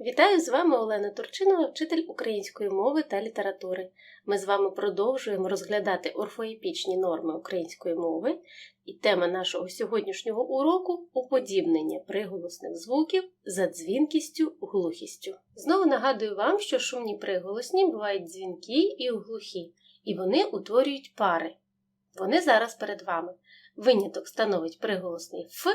Вітаю з вами Олена Турчинова, вчитель української мови та літератури. Ми з вами продовжуємо розглядати орфоепічні норми української мови, і тема нашого сьогоднішнього уроку уподібнення приголосних звуків за дзвінкістю глухістю. Знову нагадую вам, що шумні приголосні бувають дзвінкі і глухі, і вони утворюють пари. Вони зараз перед вами. Виняток становить приголосний Ф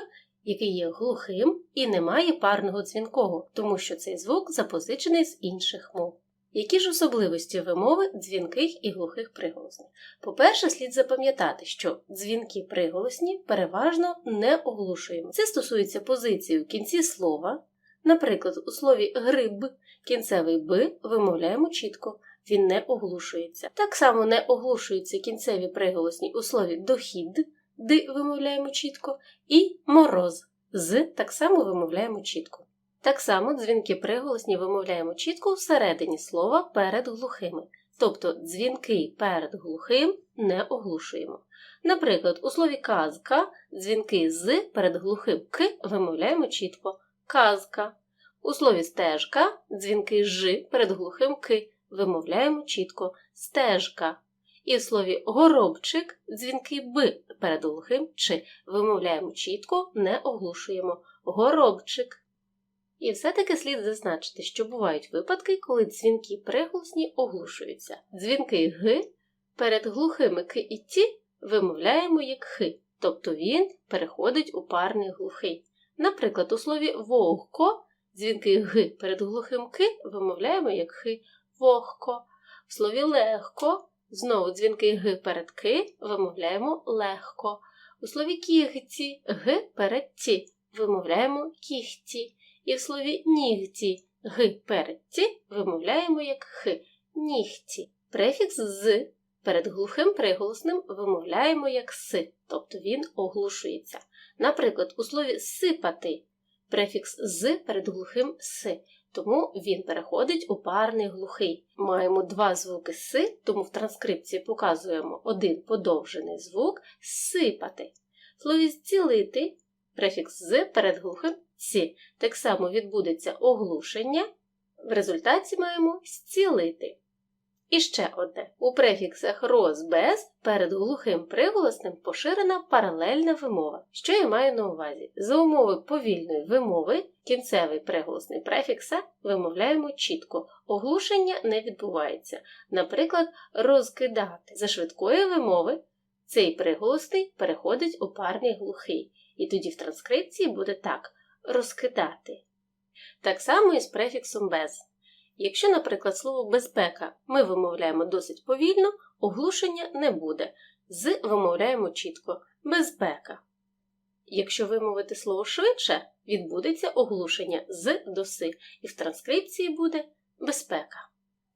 який є глухим і не має парного дзвінкого, тому що цей звук запозичений з інших мов. Які ж особливості вимови дзвінких і глухих приголосних? По-перше, слід запам'ятати, що дзвінки приголосні переважно не оглушуємо. Це стосується позиції в кінці слова. Наприклад, у слові гриб кінцевий б вимовляємо чітко, він не оглушується. Так само не оглушуються кінцеві приголосні у слові дохід, д вимовляємо чітко, і мороз з так само вимовляємо чітко. Так само дзвінки приголосні вимовляємо чітко всередині слова перед глухими, тобто дзвінки перед глухим не оглушуємо. Наприклад, у слові казка дзвінки з перед глухим к вимовляємо чітко казка. У слові стежка дзвінки ж перед глухим к вимовляємо чітко стежка. І в слові горобчик дзвінки б перед глухим чи вимовляємо чітко, не оглушуємо горобчик. І все-таки слід зазначити, що бувають випадки, коли дзвінки приголосні оглушуються. Дзвінки г перед глухими к і ті вимовляємо як х, тобто він переходить у парний глухий. Наприклад, у слові вогко дзвінки г перед глухим к вимовляємо як х вогко. В слові легко Знову дзвінки г перед ки вимовляємо легко. У слові кігті г перед ті вимовляємо кіхті. І в слові нігті г перед ті вимовляємо як х нігті. Префікс з перед глухим приголосним вимовляємо як с, тобто він оглушується. Наприклад, у слові сипати префікс з перед глухим с тому він переходить у парний глухий. Маємо два звуки си, тому в транскрипції показуємо один подовжений звук сипати. Слові зцілити префікс з перед глухим ці. Так само відбудеться оглушення. В результаті маємо зцілити. І ще одне. У префіксах роз без перед глухим приголосним поширена паралельна вимова. Що я маю на увазі? За умови повільної вимови кінцевий приголосний префікса вимовляємо чітко, оглушення не відбувається. Наприклад, розкидати. За швидкої вимови цей приголосний переходить у парний глухий. І тоді в транскрипції буде так розкидати. Так само і з префіксом без. Якщо, наприклад, слово безпека ми вимовляємо досить повільно, оглушення не буде. З вимовляємо чітко безпека. Якщо вимовити слово швидше, відбудеться оглушення з до си, і в транскрипції буде безпека.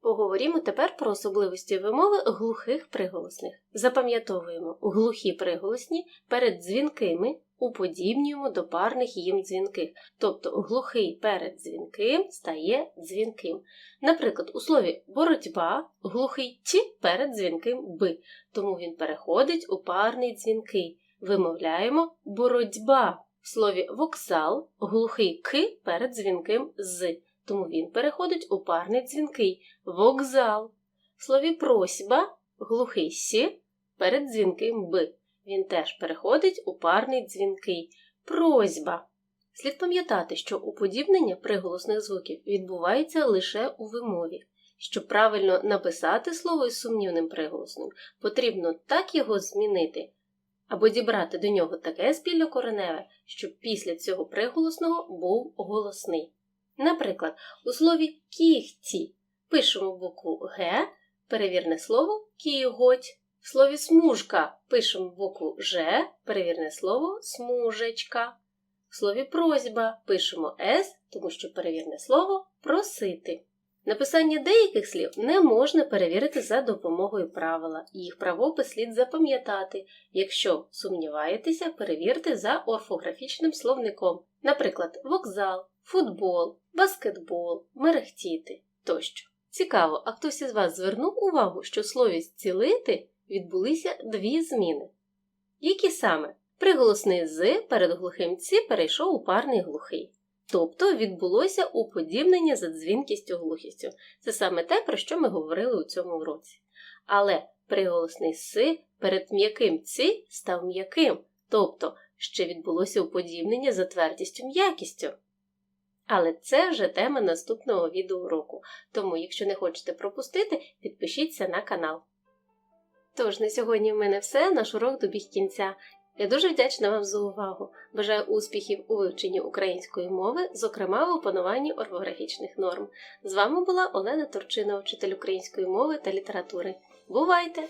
Поговоримо тепер про особливості вимови глухих приголосних. Запам'ятовуємо глухі приголосні перед дзвінкими уподібнюємо до парних їм дзвінких, тобто глухий перед дзвінким стає дзвінким. Наприклад, у слові боротьба глухий ті перед дзвінким би, тому він переходить у парний дзвінкий. Вимовляємо боротьба. В слові вокзал глухий к перед дзвінким з, тому він переходить у парний дзвінкий вокзал. В слові просьба глухий сі перед дзвінким б він теж переходить у парний дзвінкий просьба. Слід пам'ятати, що уподібнення приголосних звуків відбувається лише у вимові. Щоб правильно написати слово із сумнівним приголосним, потрібно так його змінити, або дібрати до нього таке спільнокореневе, щоб після цього приголосного був голосний. Наприклад, у слові кігті пишемо букву Г, перевірне слово кіготь. В слові смужка пишемо букву Ж, перевірне слово смужечка. В слові просьба пишемо С, тому що перевірне слово просити. Написання деяких слів не можна перевірити за допомогою правила, їх правопис слід запам'ятати. Якщо сумніваєтеся, перевірте за орфографічним словником, наприклад, вокзал, футбол, баскетбол, мерехтіти тощо. Цікаво, а хтось із вас звернув увагу, що слові зцілити відбулися дві зміни. Які саме? Приголосний з перед глухим ці перейшов у парний глухий. Тобто відбулося уподібнення за дзвінкістю глухістю. Це саме те, про що ми говорили у цьому уроці. Але приголосний си перед м'яким ці став м'яким, тобто ще відбулося уподібнення за твердістю м'якістю. Але це вже тема наступного відеоуроку, тому, якщо не хочете пропустити, підпишіться на канал. Тож, на сьогодні в мене все, наш урок добіг кінця. Я дуже вдячна вам за увагу. Бажаю успіхів у вивченні української мови, зокрема в опануванні орфографічних норм. З вами була Олена Торчина, вчитель української мови та літератури. Бувайте!